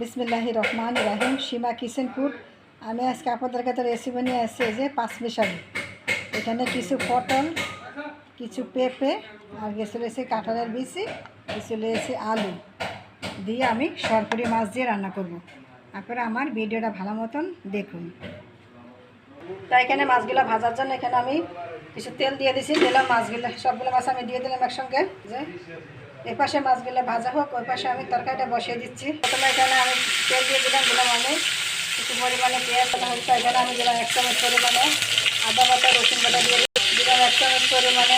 বিসমিল্লাহি রহমান রাহিম। সীমা কিচেন আমি আজকে আপনাদের কাছে রেসিপি নিয়ে এই যে পাঁচ মিশালি এখানে কিছু পটল, কিছু পেঁপে, আর কিছু রয়েছে কাঁঠালের বিচি, কিছু রয়েছে আলু। দিয়ে আমি সরপুরি মাছ দিয়ে রান্না করব। আপনারা আমার ভিডিওটা ভালো মতন দেখুন। তাই এখানে মাছগুলো ভাজার জন্য এখানে আমি কিছু তেল দিয়ে দিছি। দিলাম মাছগুলো। সবগুলো মাছ আমি দিয়ে দিলাম একসঙ্গে। যে এই পাশে মাছগুলো ভাজা হোক ওই পাশে আমি তরকারিটা বসিয়ে দিচ্ছি। প্রথমে এখানে আমি তেল দিয়ে দিলাম দিলাম আমি কিছু পরিমাণে পেঁয়াজ হচ্ছে এখানে আমি দিলাম এক চামচ পরিমাণে আদা বাটা, রসুন বাটা দিয়ে দিলাম এক চামচ পরিমাণে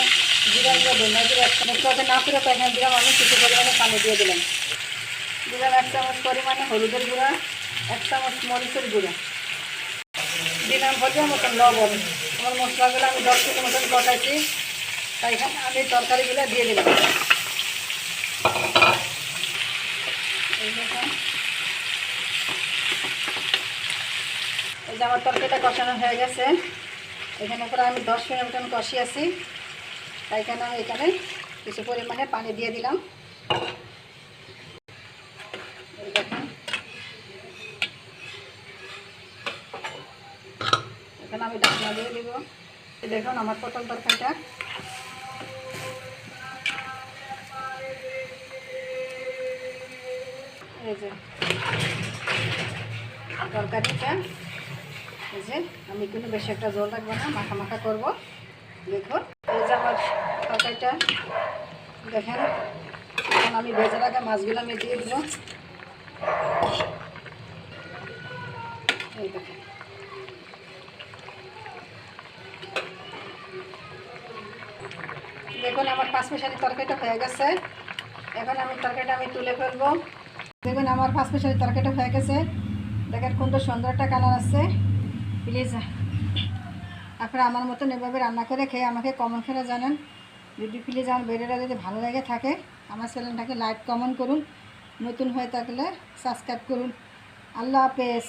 জিরা দিয়ে ধনিয়া দিয়ে এক চামচ কত না পুরো তো এখানে দিলাম আমি, কিছু পরিমাণে পানি দিয়ে দিলাম। দিলাম এক চামচ পরিমাণে হলুদের গুঁড়া, এক চামচ মরিচের গুঁড়া। দিলাম ভোজের মতন লবণ। আমার মশলাগুলো আমি দশ কেজি মতন কটাইছি তাই এখানে আমি তরকারিগুলো দিয়ে দিলাম এই দেখুন এই যে আমার তরকারিটা কষানো হয়ে গেছে। এখানে করে আমি দশ মিনিট মতন কষিয়েছি। তাই এখানে আমি এখানে কিছু পরিমাণে পানি দিয়ে দিলাম। এখানে আমি ঢাকনা দিয়ে দিব। দেখুন আমার পটল তরকারিটা। এই যে তরকারিটা। যে, আমি কিন্তু বেশি একটা জল রাখব না, মাখা মাখা করব। দেখুন এই যে আমার তরকারিটা, দেখেন, এখন আমি ভেজে রাখা মাছগুলো আমি দিয়ে দিব। এই দেখেন। দেখুন, আমার পাঁচ মিশালি তরকারিটা হয়ে গেছে। এখন আমি তরকারিটা আমি তুলে ফেলব। দেখুন, আমার পাঁচ মিশালি তরকারিটা হয়ে গেছে। দেখেন কোন সুন্দর একটা কালার আছে। প্লিজ। আপনারা আমার মতন এভাবে রান্না করে খেয়ে আমাকে কমেন্ট করে জানান। যদি প্লিজ আমার ভিডিওটা যদি ভালো লেগে থাকে, আমার চ্যানেলটাকে লাইক কমেন্ট করুন। নতুন হয়ে থাকলে সাবস্ক্রাইব করুন। আল্লাহ হাফেজ।